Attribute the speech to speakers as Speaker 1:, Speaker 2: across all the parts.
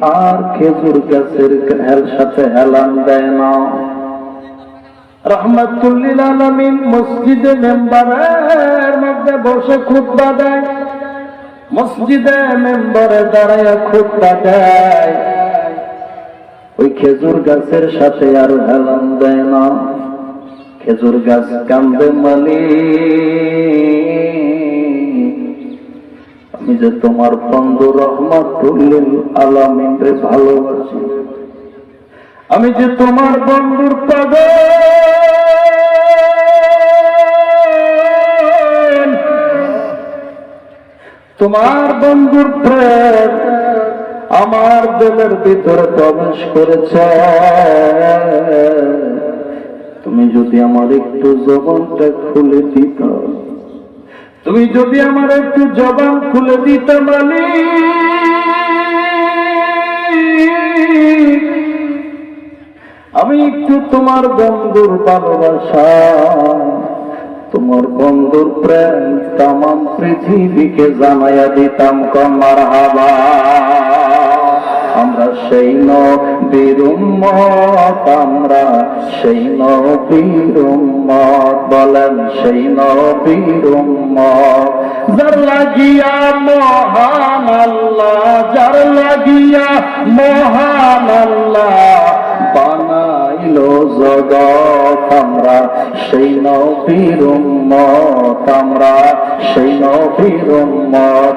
Speaker 1: আর খেজুর গাছের হেল সাথে হেলান দেয় না। মসজিদে মেম্বারের মধ্যে বসে দেয়। মসজিদে মেম্বারে দাঁড়ায় খুতবা দেয়। ওই খেজুর গাছের সাথে আর হেলান দেয় না। খেজুর গাছ কান্দে মালি আমি যে তোমার বন্ধু রহমাতুল্লিল আলামিন রে ভালোবাসি। আমি যে তোমার বন্ধুর পাগল। তোমার বন্ধুর প্রেম আমার দিলের ভিতরে প্রবেশ করেছে। তুমি যদি আমার একটু জবানটা খুলে দিত তুমি যদি আমার একটু জবান খুলে দিতে মালিক আমি একটু তোমার বন্ধুর ভালোবাসা, তোমার বন্ধুর প্রেম তাম পৃথিবীকে জানাইয়া দিতাম কমার হাবা আমরা সেই নবীর উম্মত, আমরা সেই নবীর উম্মত, বলেন সেই নবীর উম্মত। যার লাগিয়া মহান আল্লাহ, যার লাগিয়া মহান আল্লাহ বানাইলো জগৎ, আমরা সেই নবীর আমরা সেই নবীর উম্মত।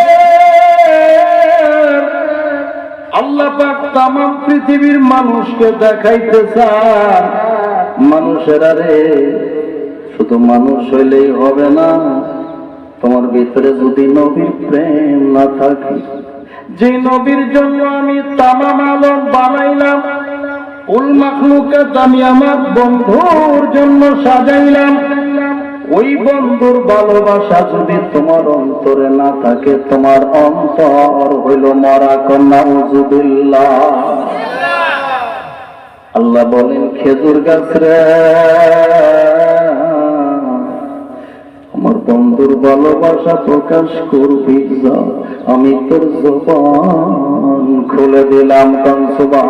Speaker 1: আল্লাহ পাক তাম পৃথিবীর মানুষকে দেখাইতে চান। মানুষের আরে শুধু মানুষ হইলেই হবে না। তোমার ভিতরে যদি নবীর প্রেম না থাকে, যে নবীর জন্য আমি তামাম আলম বানাইলাম, উল মাখলুকাত আমি আমার বন্ধুর জন্য সাজাইলাম ওই বন্ধুর ভালোবাসা যদি তোমার অন্তরে না থাকে, তোমার অন্তর হইল মরা কন্যা উজুবিল্লাহ আল্লাহ বলেন, খেজুর গাছ রে, আমার বন্ধুর ভালোবাসা প্রকাশ করবি আমি তোর জবান খুলে দিলাম কনসুবান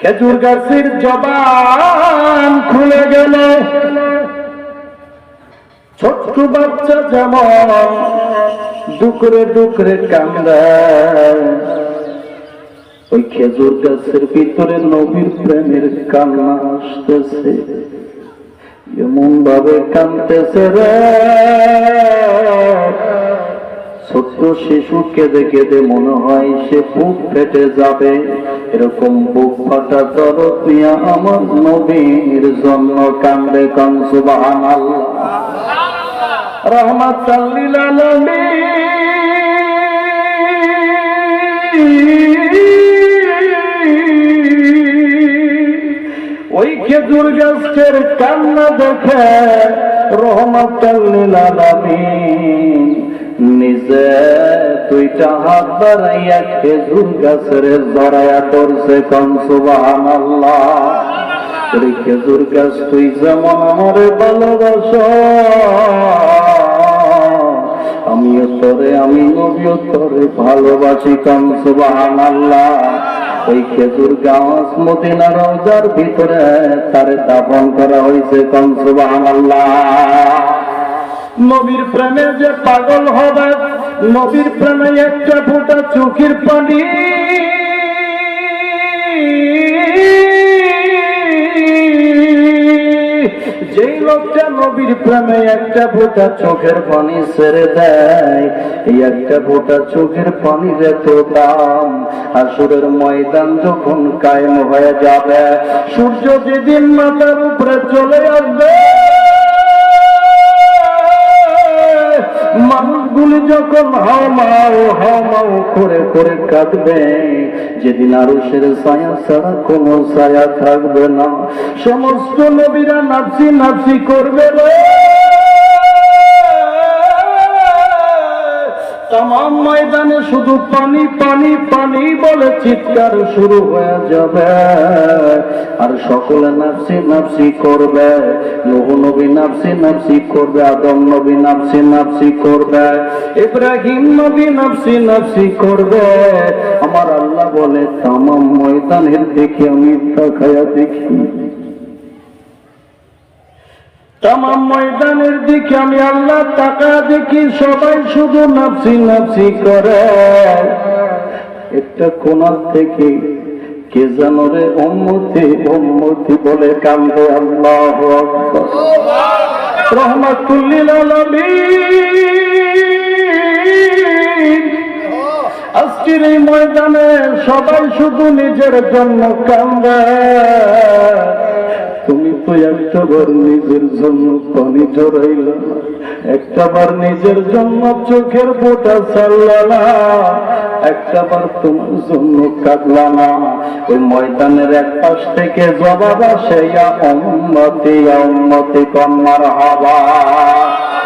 Speaker 1: খেজুর গাছের জবান খুলে গেল। ছোট্ট বাচ্চা যেমন ডুকরে ডুকরে কান্দে। ওই খেজুর গাছের ভিতরে নবীর প্রেমের কান্না আসতেছে। এমন ভাবে কানতেছে রে। ছোট্ট শিশু কেঁদে কেঁদে মনে হয় সে বুক ফেটে যাবে। এরকম বুক ফাটা দরদ দিয়া আমার নবীর জন্য কান্দে কনসুবাহান আল্লাহ রহমত ওই খেজুর গাছের কান্না দেখে রহমতুল্লিল আলামিন। নিজে দুইটা হাত বাড়াইয়া খেজুর গাছের জড়াইয়া করছে কনসুবাহান ওই খেজুর গাছ, তুই যেমন আমার ভালোবাস, আমিও তোরে, আমি নবীও তোরে ভালোবাসি কনসুবাহান আল্লাহ ওই খেজুর গাছ মদিনা রওজার ভিতরে তারে দাপন করা হয়েছে কনসুবাহান আল্লাহ নবীর প্রেমে যে পাগল হবে, নবীর প্রেমে একটা ফোটা চোখের পানি। যেই লোকটা নবীর প্রেমে একটা ফোঁটা চোখের পানি ছেড়ে দেয়, এই একটা ফোঁটা চোখের পানির এত দাম। আসুরের ময়দান যখন কায়েম হয়ে যাবে, সূর্য যেদিন মাথার উপরে চলে আসবে হামাও করে করে কাঁদবে, যেদিন আরশের ছায়া ছাড়া কোনো ছায়া থাকবে না। সমস্ত নবীরা নাচি নাচি করবে রে। তাম ময়দানে শুধু পানি পানি পানি বলে চিৎকার শুরু হয়ে যাবে। আর সকলে নাফসি নাফসি করবে। নূহ নবী নাফসি করবে, আদম নবী নাফসি নাফসি করবে, ইব্রাহিম নবী নাফসি নাফসি করবে। আমার আল্লাহ বলে তাম ময়দানের দেখি আমি তাকায়া দেখি। তাম ময়দানের দিকে আমি আল্লাহ টাকা দেখি, সবাই শুধু নাফসি নাফসি করে। একটা কোনার থেকে কে জানো রে অম্মতি অম্মতি বলে কান্দে আল্লাহ রহমাতুল্লিল আজকের এই ময়দানে সবাই শুধু নিজের জন্য কান্দে। তুমি তো একটাবার নিজের জন্য পানি জড়াইল একটাবার নিজের জন্য চোখের ফোটা ছাড়লা না একটাবার তোমার জন্য ওই ময়দানের এক পাশ থেকে জবাব আসে উম্মতি, ইয়া উম্মতি কন্মার হাবা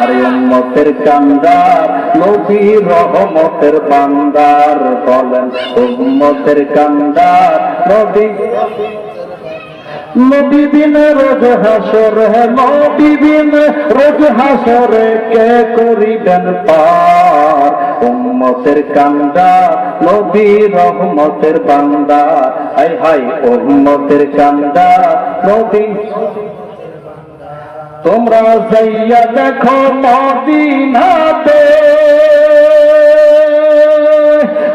Speaker 1: আরে উম্মতের কান্দার, নবী রহমতের বান্দার বলেন, উম্মতের কান্দার নবী নবী বিনে রোজ হাসর হে নবী বিনে রোজ হাসরে, কে করিবেন পার? উম্মতের কান্দা নবী রহমতের বান্দা। হাই হাই, উম্মতের কান্দা নবী তোমরা যাইয়া দেখো মদিনাতে।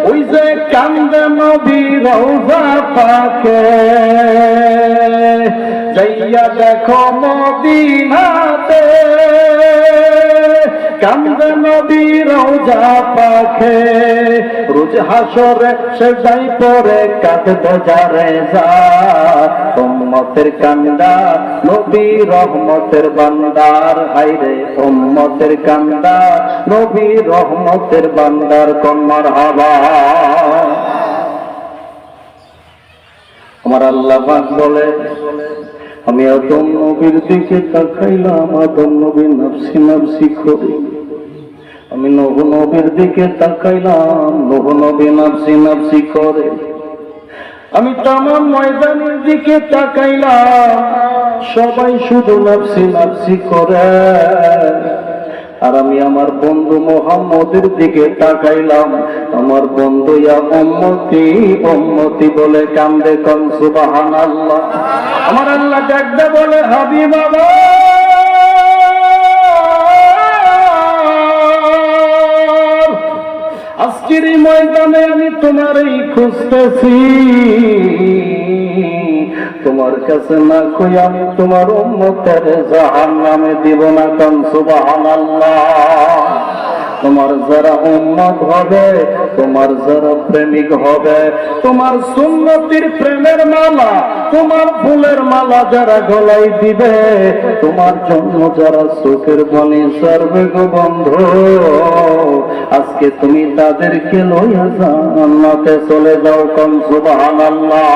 Speaker 1: ওই যে কান্দা নবী রোজা পাকে। যাইয়া দেখো মদিনাতে কান্দে নবী রোজা পাখে, রোজ হাসরে সে যাই পরে কাঁদতে যারে যা। উম্মতের কান্দা নবী রহমতের বান্দার হাইরে উম্মতের কান্দা নবী রহমতের বান্দার কন্মার হাবা। আমার আল্লাহ বলে আমি আদম নবীর দিকে তাকাইলাম আদম নবীর নাফসি নাফসি করি। আমি নহ নবীর দিকে তাকাইলাম নহ নবী নাফসি নাফসি করে। আমি তামাম ময়দানের দিকে তাকাইলাম, সবাই শুধু নাফসি নাফসি করে। আর আমি আমার বন্ধু মোহাম্মদের দিকে তাকাইলাম। আমার বন্ধু অম্মতি উম্মতি বলে কান্দে কন সুবাহান আল্লাহ আমার আল্লাহ দেখবে বলে হাবি বাবা ময়দানে আমি তোমার এই খুঁজতেছি। তোমার কাছে না কই আমি তোমার উম্মতের জাহান নামে দিব না কান সুবাহান তোমার যারা উম্মত হবে, তোমার যারা প্রেমিক হবে, তোমার সুন্নতির প্রেমের মালা, তোমার ফুলের মালা যারা গলাই দিবে, তোমার জন্য যারা চোখের বনি সারবে গো বন্ধু, আজকে তুমি তাদেরকে লইয়া জান্নাতে চলে যাও কম সুবহানাল্লাহ।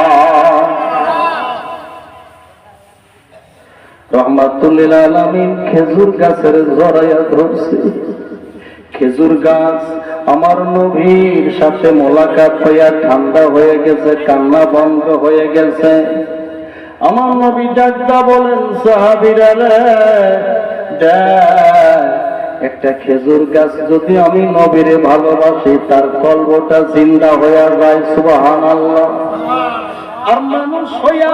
Speaker 1: রহমাতুল্লিল আলামিন খেজুর গাছের জড়াইয়া ধরছে। খেজুর গাছ, আমার নবীর সাথে মোলাকাত হইয়া ঠান্ডা হয়ে গেছে, কান্না বন্ধ হয়ে গেছে। আমার নবী ডাক্তার বলেন, সাহাবিরা একটা খেজুর গাছ যদি আমি নবীরে ভালোবাসি, তার কল্পটা জিন্দা হইয়া যায় আল্লাহ আর মানুষ হইয়া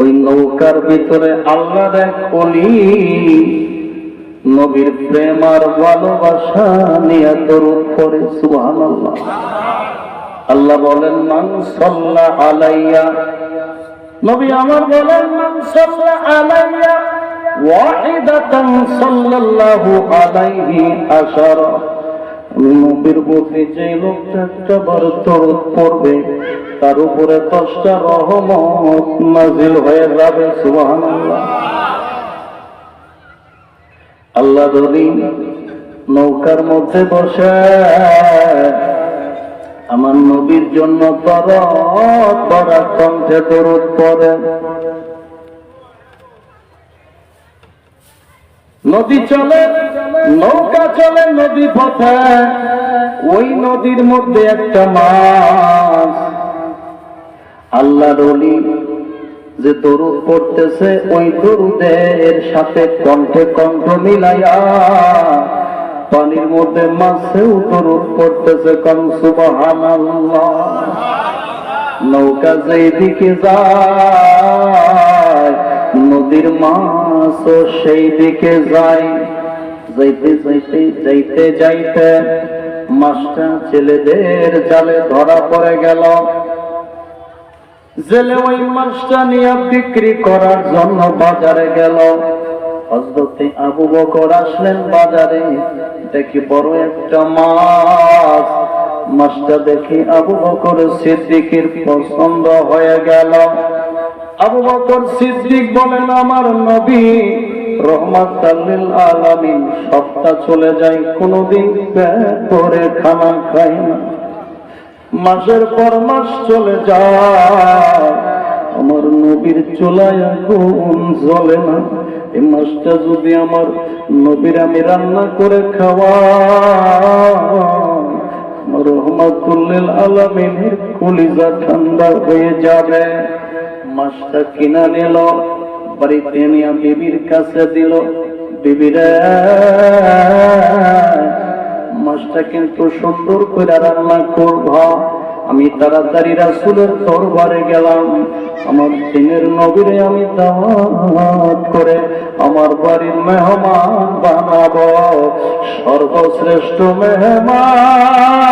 Speaker 1: ওই নৌকার ভিতরে এক অলি, নবীর প্রেম আর ভালোবাসা নিয়ে তোর উপরে, সুবহানাল্লাহ। আল্লাহ বলেন, মান সাল্লা আলাইয়া। নবী আমার বলেন, মান সাল্লা আলাইয়া ওয়াহিদাতান সাল্লাল্লাহু আলাইহি আশারা। নবীর প্রতি যে লোকটা একটা বার তরুদ পড়বে। তার উপরে দশটা রহমত নাজিল হয়ে যাবে, সুবহানাল্লাহ। আল্লাহ যদি নৌকার মধ্যে বসে, আমার নবীর জন্য তরত বড়া কণ্ঠে দরদ পড়ে। নদী চলে, নৌকা চলে নদী পথে। ওই নদীর মধ্যে একটা মাছ। আল্লাহ রলি যে দরুদ পড়তেছে, ওই দরুদের সাথে কণ্ঠে কণ্ঠ মিলাইয়া পানির মধ্যে মাছেও দরুদ পড়তেছে কম সুবহানাল্লাহ। নৌকা যেই দিকে যায়, নদীর মাছও সেই দিকে যায় যাইতে যাইতে যাইতে যাইতে মাছটা ছেলেদের জালে ধরা পড়ে গেল। জেলে ওই মাছটা নিয়ে বিক্রি করার জন্য বাজারে গেল। হজরতে আবু বকর আসলেন বাজারে, দেখি বড় একটা মাছ। মাছটা দেখি আবু বকর সিদ্দিকের পছন্দ হয়ে গেল। আবু বকর সিদ্দিক বলেন, আমার নবী রহমাত আলামিন সপ্তাহ চলে যায় কোনোদিন করে খানা খায় না। মাসের পর মাস চলে যায়, আমার নবীর চুলায় আগুন জ্বলে না। এই মাসটা যদি আমার নবীর আমি রান্না করে খাওয়া রহমাতুল্লিল আলমিনের কলিজা ঠান্ডা হয়ে যাবে। মাসটা কিনা নিল, বাড়িতে নিয়ে বিবির কাছে দিল বিবিরা মাছটা কিন্তু সুন্দর করে রান্না করব। আমি তাড়াতাড়ি রাসুলের দরবারে গেলাম। আমার দিনের নবীরে আমি দাওয়াত করে আমার বাড়ির মেহমান বানাবো। সর্বশ্রেষ্ঠ মেহমান